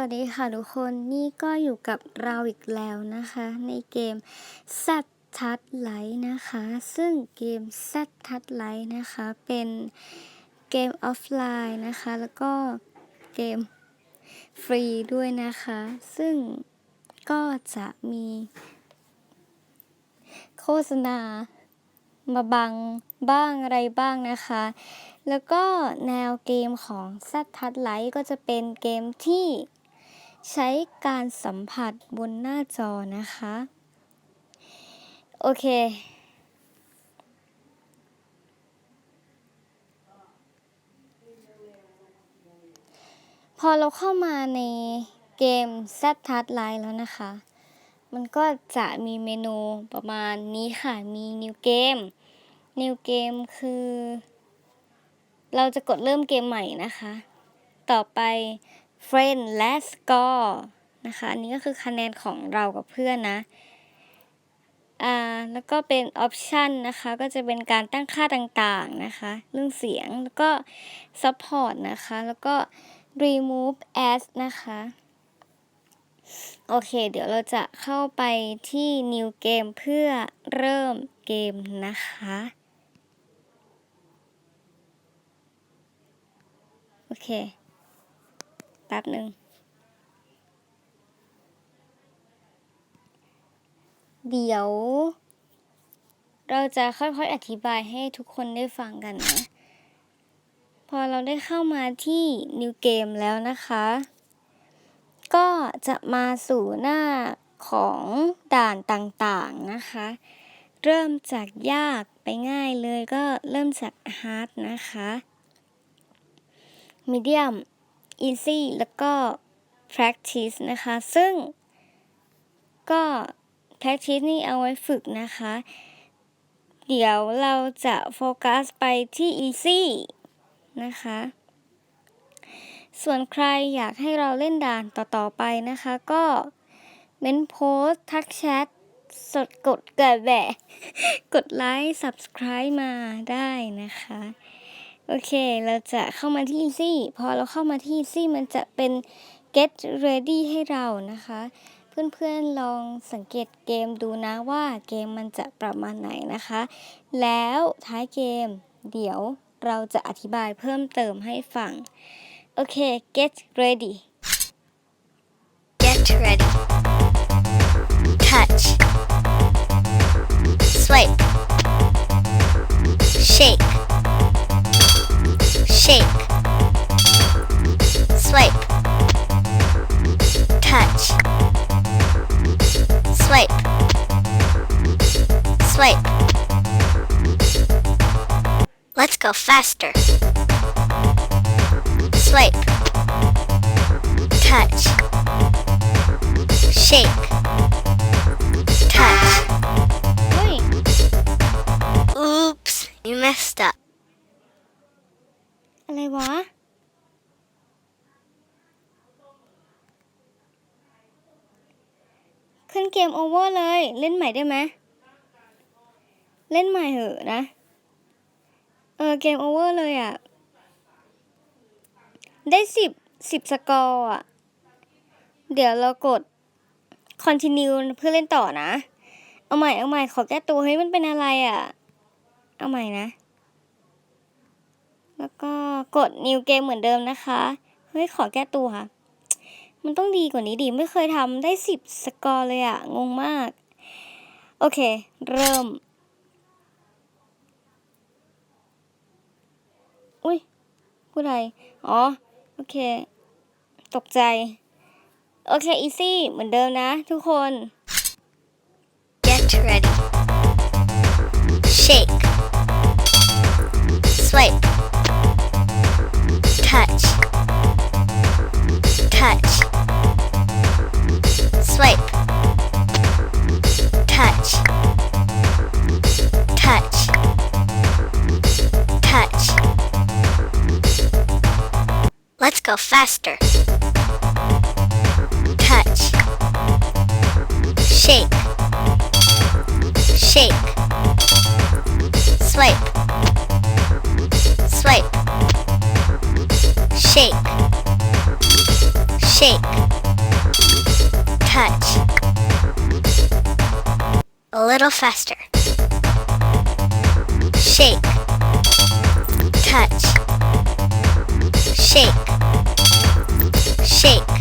วัสดีค่ะทุกคนนี่ก็อยู่กับเราอีกแล้วนะคะ ในเกม Z ทัดไลท์นะคะ ซึ่งเกม Z ทัดไลท์นะคะ เป็นเกมออฟไลน์นะคะ แล้วก็เกมฟรีด้วยนะคะ ซึ่งก็จะมีโฆษณามาบังบ้างอะไรบ้างนะคะ แล้วก็แนวเกมของ Z ทัดไลท์ก็จะเป็นเกมที่ ใช้การสัมผัสบนหน้าจอนะคะ โอเค พอเราเข้ามาในเกม Z Touch Line แล้วนะคะ มันก็จะมีเมนูประมาณนี้ค่ะ มี New Game New Game คือ เราจะกดเริ่มเกมใหม่นะคะ ต่อไป Friend และ Score นะคะ อันนี้ก็คือคะแนนของเรากับเพื่อนนะอ่าแล้วก็เป็น Option นะคะ ก็จะเป็นการตั้งค่าต่างๆนะคะ เรื่องเสียง แล้วก็ Support นะคะ แล้วก็ Remove as นะคะ โอเค เดี๋ยวเราจะเข้าไปที่ New Game เพื่อเริ่มเกมนะคะโอเค ป๊บหนึ่งเดี๋ยว เราจะค่อยๆอธิบายให้ทุกคนได้ฟังกันนะ พอเราได้เข้ามาที่ New Game แล้วนะคะ ก็จะมาสู่หน้าของด่านต่างๆนะคะ เริ่มจากยากไปง่ายเลยก็เริ่มจาก Hard นะคะ Medium Easy แล้วก็ Practice นะคะ ซึ่งก็ Practice นี่เอาไว้ฝึกนะคะ เดี๋ยวเราจะโฟกัสไปที่ Easy นะคะ ส่วนใครอยากให้เราเล่นด่านต่อ ๆ ไปนะคะ ก็เม้นโพสทักแชท สดกดกระแบะ กดไลค์ Subscribe มาได้นะคะ โอเค เราจะเข้ามาที่ Easy พอเราเข้ามาที่ Easy มันจะเป็น Get Ready ให้เรานะคะ เพื่อนๆลองสังเกตเกมดูนะว่าเกมมันจะประมาณไหนนะคะ แล้วท้ายเกมเดี๋ยวเราจะอธิบายเพิ่มเติมให้ฟัง โอเค get ready Get ready. Touch. Swipe. Shake. shake, swipe, touch, swipe, swipe. Let's go faster. Swipe, touch, shake, touch. Oops, you messed up. อะไรวะ ขึ้นเกมโอเวอร์เลย เล่นใหม่ได้ไหม เล่นใหม่เหอะนะ เออ เกมโอเวอร์เลยอะ ได้สิบสิบสกอร์อะ เดี๋ยวเรากด continue เพื่อเล่นต่อนะ เอาใหม่ เอาใหม่ ขอแก้ตัวเฮ้ยมันเป็นอะไรอะ เอาใหม่นะ แล้วก็กด new game เหมือนเดิมนะคะ เฮ้ย ขอแก้ตัวค่ะ มันต้องดีกว่านี้ดิไม่เคยทำได้สิบสกอร์เลยอะงงมาก โอเค เริ่ม อุ้ยพูดอะไรอ๋อ โอเค ตกใจ โอเค อีซี่เหมือนเดิมนะทุกคน Get ready. Shake. Swipe. Touch. Touch. Swipe. Touch. Touch. Touch. Let's go faster. Touch. Shake. Shake. Swipe. Shake. Shake. Touch. A little faster. Shake. Touch. Shake. Shake.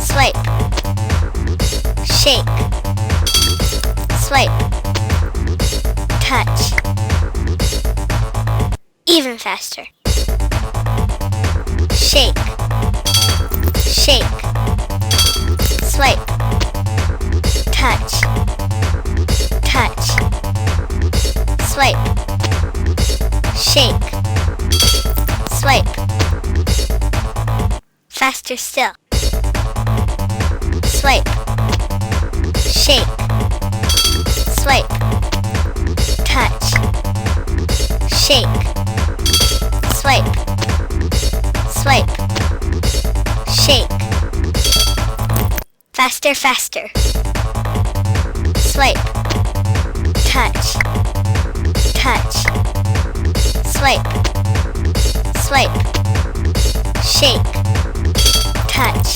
Swipe. Shake. Swipe. Touch. Even faster. Shake. Shake. Swipe. Touch. Touch. Swipe. Shake. Swipe. Faster still. Swipe. Shake. Swipe. Touch. Shake. Swipe. Swipe. Shake. Faster, faster. Swipe. Touch. Touch. Swipe. Swipe. Shake. Touch.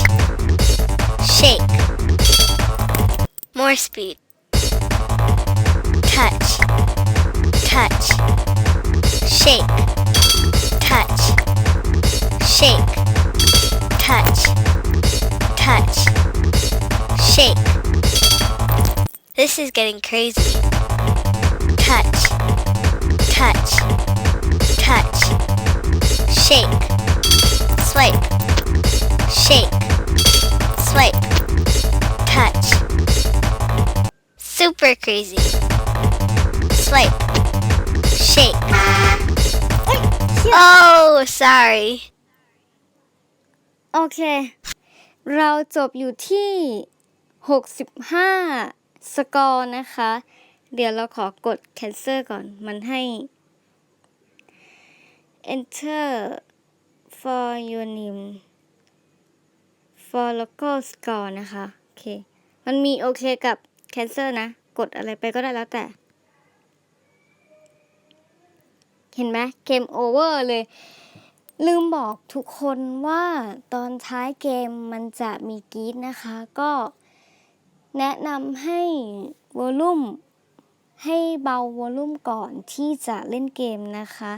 Shake. More speed. Touch. Touch. Shake. Touch shake, touch, touch, shake. This is getting crazy. Touch, touch, touch, shake, swipe, shake, swipe, touch. Super crazy. Swipe, shake. Ah, oh, sorry. โอเค เราจบอยู่ที่ 65 สกอร์นะคะ เดี๋ยวเราขอกด cancel ก่อน มันให้ enter for your name for local score นะคะ โอเค มันมีโอเคกับ cancel นะ กดอะไรไปก็ได้แล้วแต่ เห็นไหมเกมโอเวอร์เลย ลืมบอกทุกคนว่าตอนท้ายเกมมันจะมีกรีดนะคะ ก็แนะนำให้วอลลุ่มให้เบาวอลลุ่มก่อนที่จะเล่นเกมนะคะ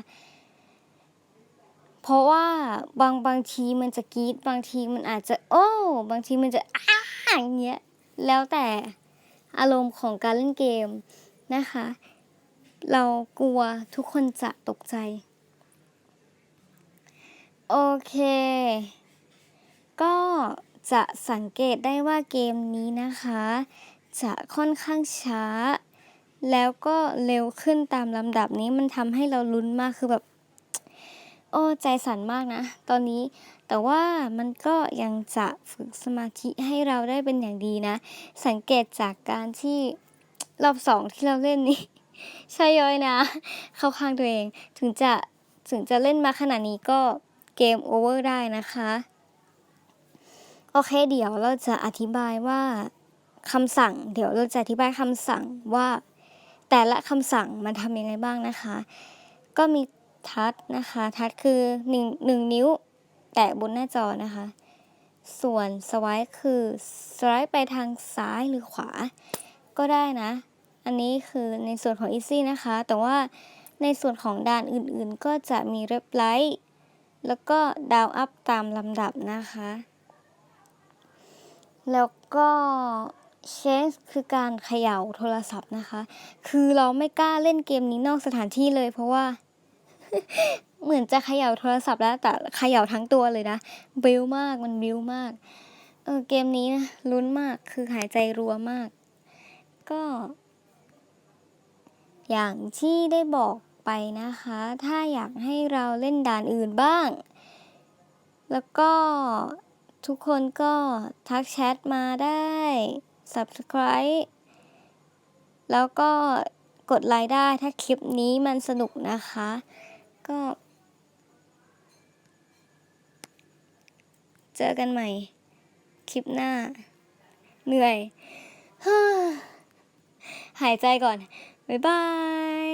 เพราะว่าบางบางทีมันจะกรีดบางทีมันอาจจะโอ้บางทีมันจะอ้าอย่างเงี้ยแล้วแต่อารมณ์ของการเล่นเกมนะคะ เรากลัวทุกคนจะตกใจ โอเค ก็จะสังเกตได้ว่าเกมนี้นะคะ จะค่อนข้างช้า แล้วก็เร็วขึ้นตามลำดับนี้มันทำให้เราลุ้นมากคือแบบ โอ้ใจสั่นมากนะ ตอนนี้แต่ว่ามันก็ยังจะฝึกสมาธิให้เราได้เป็นอย่างดีนะ สังเกตจากการที่รอบสองที่เราเล่นนี้ใช่ย้อยนะ เข้าข้างตัวเองถึงจะถึงจะเล่นมาขนาดนี้ก็ เกมโอเวอร์ได้นะคะ โอเคเดี๋ยวเราจะอธิบายว่าคำสั่ง เดี๋ยวเราจะอธิบายคำสั่งว่าแต่ละคำสั่งมันทำยังไงบ้างนะคะ ก็มีทัชนะคะทัชคือหนึ่งนิ้ว แตะบนหน้าจอนะคะ ส่วนสไวป์คือสไลด์ไปทางซ้ายหรือขวา ก็ได้นะ อันนี้คือในส่วนของ Easy นะคะ แต่ว่าในส่วนของด่านอื่นๆ ก็จะมีเร p ไลท์ แล้วก็ดาวอัพตามลำดับนะคะ แล้วก็ change คือการเขย่าโทรศัพท์นะคะ คือเราไม่กล้าเล่นเกมนี้นอกสถานที่เลย เพราะว่า เหมือนจะเขย่าโทรศัพท์แล้ว แต่เขย่าทั้งตัวเลยนะบิวมากมันบิวมาก เออเกมนี้นะลุ้นมากคือหายใจรัวมาก ก็ อย่างที่ได้บอก ไปนะคะ ถ้าอยากให้เราเล่นด่านอื่นบ้าง แล้วก็ทุกคนก็ทักแชทมาได้ subscribe แล้วก็กดไลค์ได้ถ้าคลิปนี้มันสนุกนะคะ ก็ เจอกันใหม่ คลิปหน้า เหนื่อยหายใจก่อน บ๊ายบาย